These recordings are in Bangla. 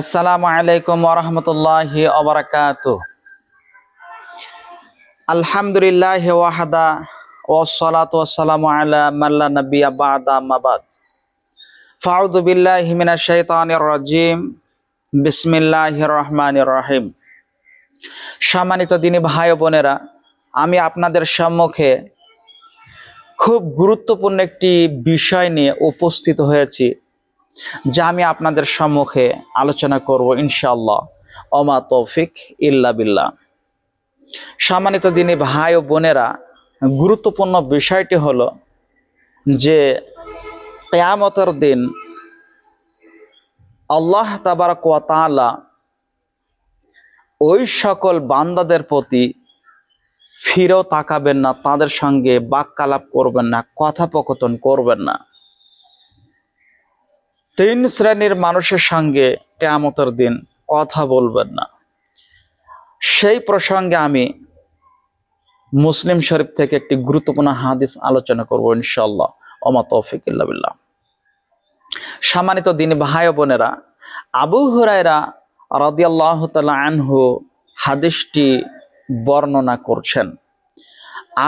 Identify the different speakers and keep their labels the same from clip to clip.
Speaker 1: আসসালামু আলাইকুম ওরহমতুল্লাহি অবরাকাত আলহামদুলিল্লাহ ওয়াহাদা ওসলাত ওয়াসালামু আলা মাল্লা নবী আবাদা মাবাদ ফাউদু বিল্লাহি মিনাশ শাইতানির রাজিম। বিসমিল্লাহির রহমানির রহিম। সম্মানিত দিনী ভাই বোনেরা, আমি আপনাদের সম্মুখে খুব গুরুত্বপূর্ণ একটি বিষয় নিয়ে উপস্থিত হয়েছি। যা আমি আপনাদের সম্মুখে আলোচনা করব ইনশাআল্লাহ। অমা তৌফিক ইল্লা বিল্লাহ। সম্মানিত দিনী ভাই ও বোনেরা, গুরুত্বপূর্ণ বিষয়টি হলো যে কেয়ামতের দিন আল্লাহ তাবারক ওয়া তাআলা ওই সকল বান্দাদের প্রতি ফিরেও তাকাবেন না, তাদের সঙ্গে বাক্যালাপ করবেন না, কথোপকথন করবেন না। তিন শ্রেণির মানুষের সঙ্গে কেয়ামতের দিন কথা বলবেন না। সেই প্রসঙ্গে আমি মুসলিম শরীফ থেকে একটি গুরুত্বপূর্ণ হাদিস আলোচনা করব ইনশাল্লাহ ওমা তৌফিক বিল্লাহ। সম্মানিত দিন ভাই বোনেরা, আবু হুরায়রা রাদিয়াল্লাহ আনহু হাদিসটি বর্ণনা করছেন।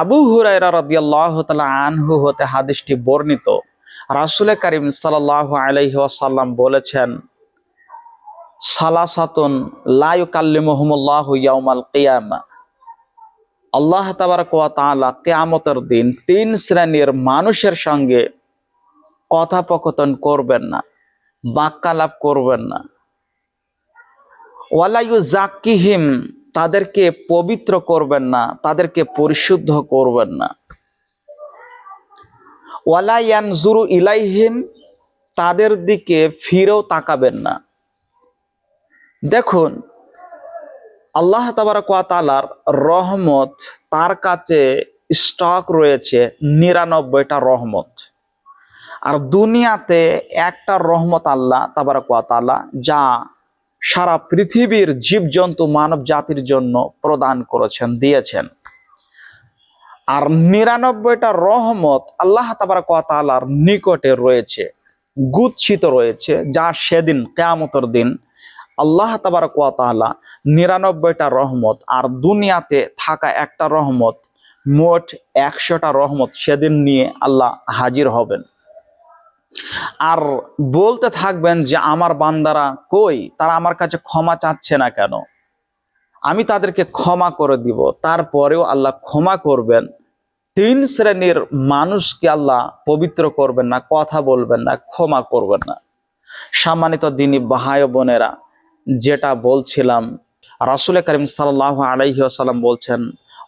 Speaker 1: আবু হুরায়রা রাদিয়াল্লাহ তাআলা আনহু হতে হাদিসটি বর্ণিত রাসুল করিম সাল্লাহ আলাইহি ওয়াসাল্লাম বলেছেন, সালাসাতুন লাইকাল্লিমুহুমুল্লাহু ইয়াউমাল কিয়ামা। আল্লাহ তাবারক ওয়া তাআলা কিয়ামতের দিন তিন শ্রেণির মানুষের সঙ্গে কথাপকথন করবেন না, বাক্যালাপ করবেন না। ওয়ালাইউ জাকিহিম তাদেরকে পবিত্র করবেন না, তাদেরকে পরিশুদ্ধ করবেন না। ওয়ালাইয়ান জুরু ইলাইহিম, তাদের দিকে ফিরেও তাকাবেন না। দেখুন, আল্লাহ তালার রহমত তার কাছে স্টক রয়েছে নিরানব্বইটা রহমত। আর দুনিয়াতে একটা রহমত আল্লাহ তালা যা সারা পৃথিবীর জীবজন্তু মানব জাতির জন্য প্রদান করেছেন, দিয়েছেন। আর নিরানব্বইটা রহমত আল্লাহ তালার নিকটে রয়েছে, গুচ্ছিত রয়েছে, যা সেদিন কেয়ামতর দিন আল্লাহ তাবার তালা নিরানব্বইটা রহমত আর দুনিয়াতে থাকা একটা রহমত, মোট একশোটা রহমত সেদিন নিয়ে আল্লাহ হাজির হবেন। আর বলতে থাকবেন যে আমার বান্দারা কই? তারা আমার কাছে ক্ষমা চাচ্ছে না কেন? আমি তাদেরকে ক্ষমা করে দিব। তারপরেও আল্লাহ ক্ষমা করবেন। তিন শ্রেণির মানুষকে আল্লাহ পবিত্র করবেন না, কথা বলবেন না, ক্ষমা করবেন না। সম্মানিত দিনী ভাই বোনেরা, যেটা বলছিলাম, রাসুল করিম সাল্লাহ আলাইসাল্লাম বলছেন,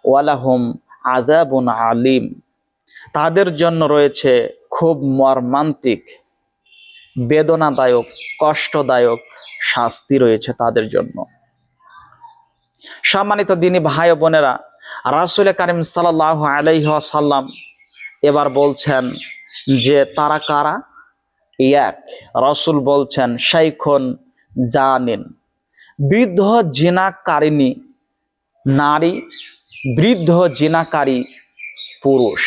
Speaker 1: ওয়ালাহুম আজাবুন আলিম। তাদের জন্য রয়েছে খুব মর্মান্তিক, বেদনাদায়ক, কষ্টদায়ক শাস্তি রয়েছে তাদের জন্য। সম্মানিত দিনী ভাই বোনেরা, রাসুল করিম সাল্লাহ আলাইসাল্লাম এবার বলছেন যে তারা কারা? এক, রসুল বলছেন, শাইখন জানেন, বৃদ্ধ জিনাকারিণী, নারী, বৃদ্ধ জিনাকারী পুরুষ,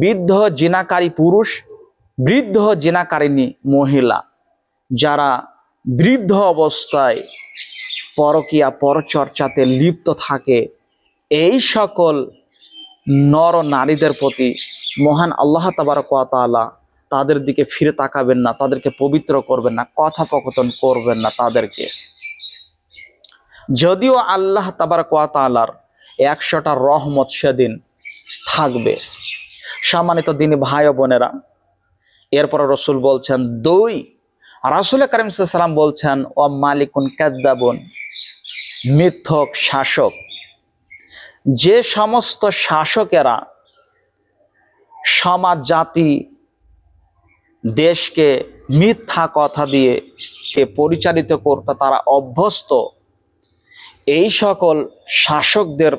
Speaker 1: বৃদ্ধ জিনাকারী পুরুষ, বৃদ্ধ জিনাকারিণী মহিলা, যারা বৃদ্ধ অবস্থায় পরকিয়া, পরচর্চাতে লিপ্ত থাকে। এই সকল নর নারীদের প্রতি মহান আল্লাহ তাবারকালা তাদের দিকে ফিরে তাকাবেন না, তাদেরকে পবিত্র করবেন না, কথোপকথন করবেন না তাদেরকে। যদিও আল্লাহ তাবারকালার একশোটা রহমত সেদিন থাকবে। সম্মানিত দিনী ভাই বোনেরা, এরপর রসুল বলছেন, দুই। রাসুল করিম সাল্লাম বলছেন ও মালিকুন কাদ্দাবন মিথ্যক শাসক। যে সমস্ত শাসকেরা সমাজ জাতি দেশকে মিথ্যা কথা দিয়ে পরিচালিত করতে, তারা অভ্যস্ত। এই সকল শাসকদের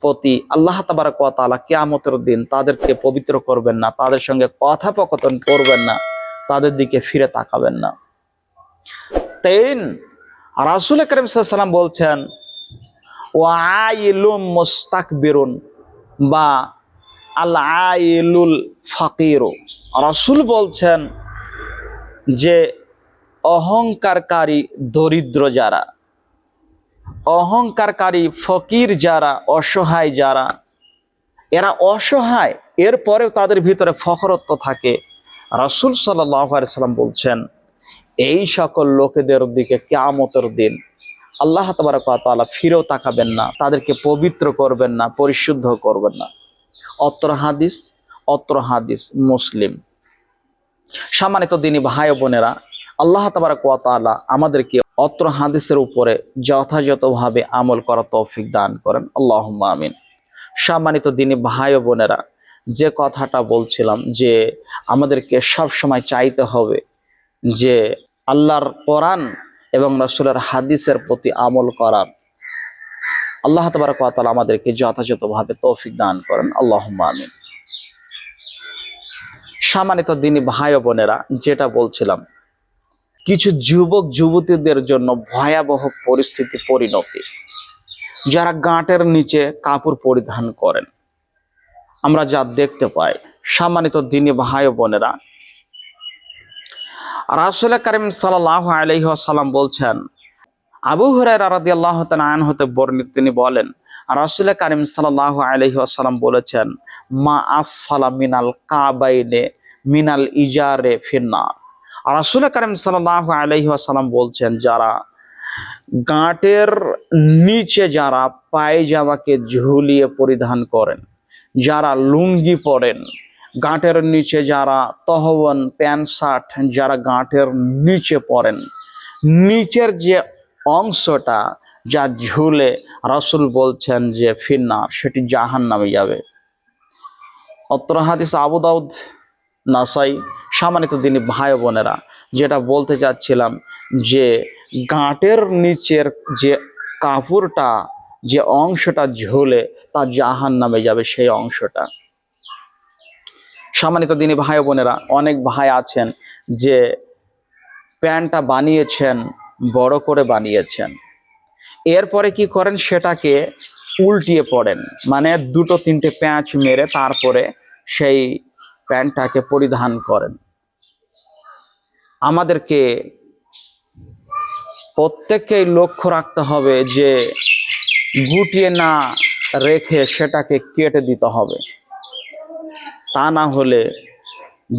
Speaker 1: প্রতি আল্লাহ তাবারকালা কেয়ামতের দিন তাদেরকে পবিত্র করবেন না, তাদের সঙ্গে কথোপকথন করবেন না, তাদের দিকে ফিরে তাকাবেন না। তিন রাসুল করিম সাল্লাম বলছেন ও আইলুম মোস্তাক বেরুন বা আল আইলুল ফাকির। রসুল বলছেন যে, অহংকারকারী দরিদ্র যারা, অহংকারকারী ফকির যারা, অসহায় যারা, এরা অসহায়, এরপরেও তাদের ভিতরে ফখরত্ব থাকে। রাসুল সাল্লাম বলছেন এই সকল লোকেদের দিকে কেয়ামতের দিন আল্লাহ তালা ফিরেও তাকাবেন না, তাদেরকে পবিত্র করবেন না, পরিশুদ্ধ করবেন না। অত্র হাদিস অত্র হাদিস মুসলিম। সম্মানিত দিনী ভাই বোনেরা, আল্লাহ তালা আমাদেরকে অত্র হাদিসের উপরে যথাযথভাবে আমল করা তৌফিক দান করেন। আল্লাহ আমিন। সম্মানিত দিনী ভাই বোনেরা, যে কথাটা বলছিলাম যে আমাদেরকে সব সময় চাইতে হবে যে আল্লাহর কোরআন এবং রসুলের হাদিসের প্রতি আমল করার। আল্লাহ তবরকাল আমাদেরকে যথাযথভাবে তৌফিক দান করেন। আল্লাহ আমিন। সম্মানিত দিনী ভাই বোনেরা, যেটা বলছিলাম, কিছু যুবক, যুবতীদের জন্য ভয়াবহ পরিস্থিতি, পরিণতি, যারা গাঁটের নিচে কাপড় পরিধান করেন। আমরা যা দেখতে পাই, সম্মানিত দিনী ভাই বোনেরা রাসুল করিম সাল্লাহ আলহিহাসাল্লাম বলছেন, আবু হুরাই রাদি আল্লাহ আয়ন হতে বর্ণিত তিনি বলেন, রাসুল করিম সাল্লাহ আলহিহাসাল্লাম বলেছেন, মা আসফালা মিনাল কাবাইনে মিনাল ইজারে ফিন্নার। রাসুল করিম সাল্লাহ আলহিহাসাল্লাম বলছেন, যারা গাঁটের নিচে যারা পায়জামাকে ঝুলিয়ে পরিধান করেন, যারা লুঙ্গি পরেন গাঁটের নিচে যারা তহবন প্যান্ট, শার্ট, যারা গাঁটের নিচে পরেন নিচের যে অংশটা যা ঝুলে রাসুল বলছেন যে ফিন্নার, সেটি জাহান নামে যাবে। অত্র হাদিস আবু দাউদ, নাসাই, সম্মানিত দিনী ভাই বোনেরা, যেটা বলতে চাচ্ছিলাম যে গাঁটের নিচের যে কাপড়টা যে অংশটা ঝুলে তা জাহান নামে যাবে সেই অংশটা। সম্মানিত দিনী ভাই বোনেরা, অনেক ভাই আছেন যে প্যান্টটা বানিয়েছেন, বড় করে বানিয়েছেন। এরপরে কি করেন? সেটাকে উল্টিয়ে পড়েন। মানে দুটো তিনটে প্যাঁচ মেরে তারপরে সেই প্যান্টটাকে পরিধান করেন। আমাদেরকে প্রত্যেককেই লক্ষ্য রাখতে হবে যে গুটিয়ে না রেখে সেটাকে কেটে দিতে হবে। তা না হলে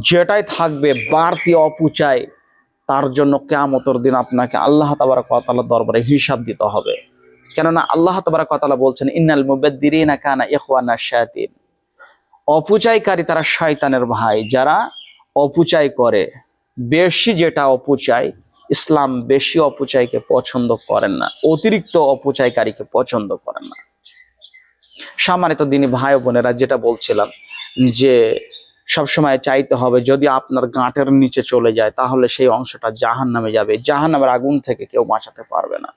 Speaker 1: যেটাই থাকবে বাড়তি অপুচায়, তার জন্য কেমতর দিন আপনাকে আল্লাহ তাবার কতালা দরবারে হিসাব দিতে হবে। কেননা আল্লাহ তাবার কতালা বলছেন, ইন্নাল মুবাদ্দিরিনা কানা ইখওয়ানা শায়াতিন। অপুচায়কারী তারা শয়তানের ভাই, যারা অপুচায় করে। বেশি যেটা অপুচায়, ইসলাম বেশি অপচয়কে পছন্দ করেন না, অতিরিক্ত অপচয়কারীকে পছন্দ করেন না। সম্মানিত দিনী ভাই বোনেরা, যেটা বলছিলাম যে সবসময় চাইতে হবে যদি আপনার গাঁটের নিচে চলে যায়, তাহলে সেই অংশটা জাহান নামে যাবে। জাহান নামের আগুন থেকে কেউ বাঁচাতে পারবে না।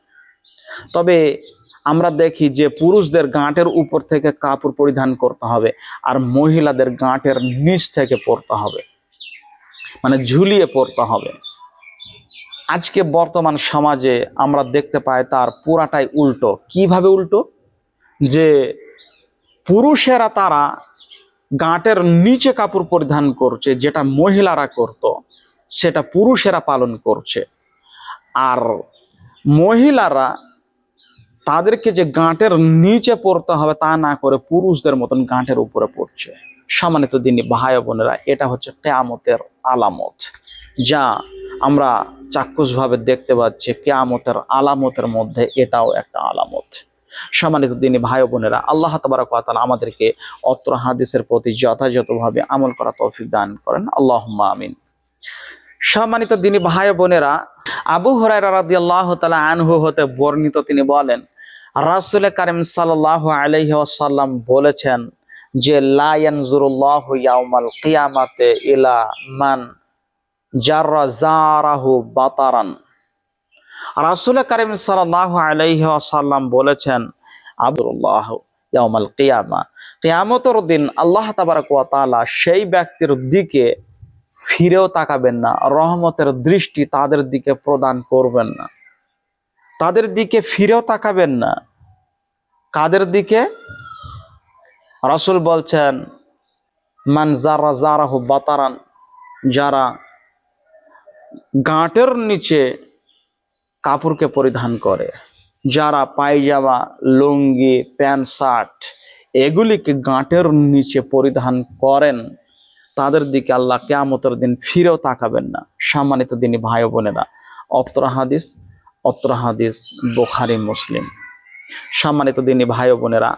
Speaker 1: তবে আমরা দেখি যে পুরুষদের গাঁটের উপর থেকে কাপড় পরিধান করতে হবে আর মহিলাদের গাঁটের নিচ থেকে পরতে হবে। মানে ঝুলিয়ে পড়তে হবে। আজকে বর্তমান সমাজে আমরা দেখতে পাই তার পুরাটাই উল্টো। কীভাবে উল্টো? যে পুরুষেরা তারা গাঁটের নিচে কাপড় পরিধান করছে, যেটা মহিলারা করত, সেটা পুরুষেরা পালন করছে। আর মহিলারা তাদেরকে যে গাঁটের নিচে পড়তে হবে তা না করে পুরুষদের মতন গাঁটের উপরে পড়ছে। সম্মানিত দিনী ভাই বোনেরা, এটা হচ্ছে কেয়ামতের আলামত, যা আমরা চাক্ষুষভাবে দেখতে পাচ্ছি। কেয়ামতের আলামতের মধ্যে এটাও একটা আলামত। সম্মানিত দিনী ভাই বোনেরা, আল্লাহ তাবারকাল আমাদেরকে অত্র হাদিসের প্রতি যথাযথভাবে আমল করা তৌফিক দান করেন। আল্লাহ আমিন। সম্মানিত দিনী ভাই বোনেরা, আবু হরাই রাদি আল্লাহ তালা আনহু হতে বর্ণিত তিনি বলেন, রাসুল কারিম সাল্লাহ আলহি আসাল্লাম বলেছেন যে লায়ানজুরুল্লাহ কিয়ামাতে ইলা মান জাররা জারাহু বাতারান। রাসুল করিম সাল্লাহ আলাইহি আসাল্লাম বলেছেন, আবদুল্লাহ ইয়ামাল কিয়ামা। কিয়ামতের দিন আল্লাহ তাবারক ওয়া তাআলা সেই ব্যক্তির দিকে ফিরেও তাকাবেন না, রহমতের দৃষ্টি তাদের দিকে প্রদান করবেন না। তাদের দিকে ফিরেও তাকাবেন না। কাদের দিকে? রাসুল বলছেন, মান জারা জারাহু বাতারান, যারা গাঁটের নিচে কাপড়কে পরিধান করে। যারা পায়জামা, লুঙ্গি, প্যান্ট, শার্ট এগুলিকে গাঁটের নিচে পরিধান করেন, তাদের দিকে আল্লাহ কেয়ামতের দিন ফিরেও তাকাবেন না। সম্মানিত দিনী ভাই বোনেরা, অত্র হাদিস অত্র হাদিস বোখারি, মুসলিম। সম্মানিত দিনী ভাই বোনেরা,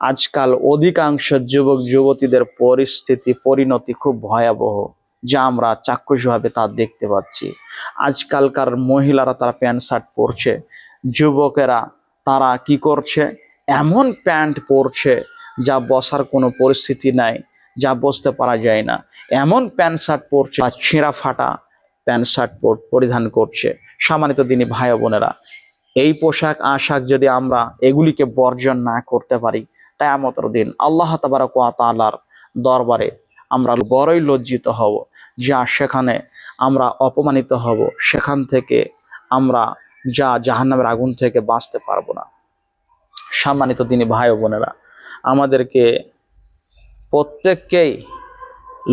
Speaker 1: আজকাল অধিকাংশ যুবক যুবতীদের পরিস্থিতি, পরিণতি খুব ভয়াবহ। যা আমরা চাক্ষুষভাবে তা দেখতে পাচ্ছি। আজকালকার মহিলারা তারা প্যান্ট, শার্ট পরছে, যুবকেরা তারা কি করছে? এমন প্যান্ট পরছে যা বসার কোনো পরিস্থিতি নাই, যা বসতে পারা যায় না। এমন প্যান্ট, শার্ট পরছে বা ছেঁড়া ফাটা প্যান্ট, শার্ট পর- পরিধান করছে। সম্মানিত দিনী ভাই বোনেরা, এই পোশাক, আশাক যদি আমরা এগুলিকে বর্জন না করতে পারি তাই আমতর দিন আল্লাহ তাবারক দরবারে আমরা বড়ই লজ্জিত হব। যা সেখানে আমরা অপমানিত হব, সেখান থেকে আমরা যা জাহান্নামের আগুন থেকে বাঁচতে পারব না। সম্মানিত দিনী ভাই বোনেরা, আমাদেরকে প্রত্যেককেই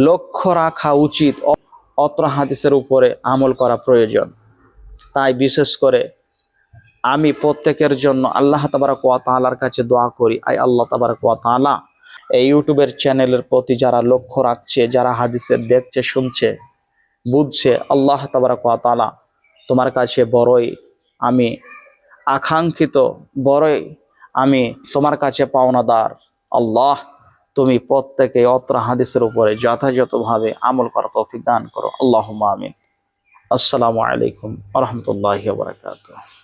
Speaker 1: লক্ষ্য রাখা উচিত অত্র হাদিসের উপরে আমল করা প্রয়োজন। তাই বিশেষ করে আমি প্রত্যেকের জন্য আল্লাহ তাবারক ওয়া তাআলার কাছে দোয়া করি। আই আল্লাহ তাবারক ওয়া এই ইউটিউবের চ্যানেলের প্রতি যারা লক্ষ্য রাখছে, যারা হাদিসের দেখছে, শুনছে, বুঝছে, আল্লাহ তাআলা তোমার কাছে বড়ই আমি আকাঙ্ক্ষিত, বড়ই আমি তোমার কাছে পাওনাদার। আল্লাহ, তুমি প্রত্যেকে অত্র হাদিসের উপরে যথাযথভাবে আমল করা তৌফিক দান করো। আল্লাহ আমিন। আসসালামু আলাইকুম রহমতুল্লাহ বারকাতুহ।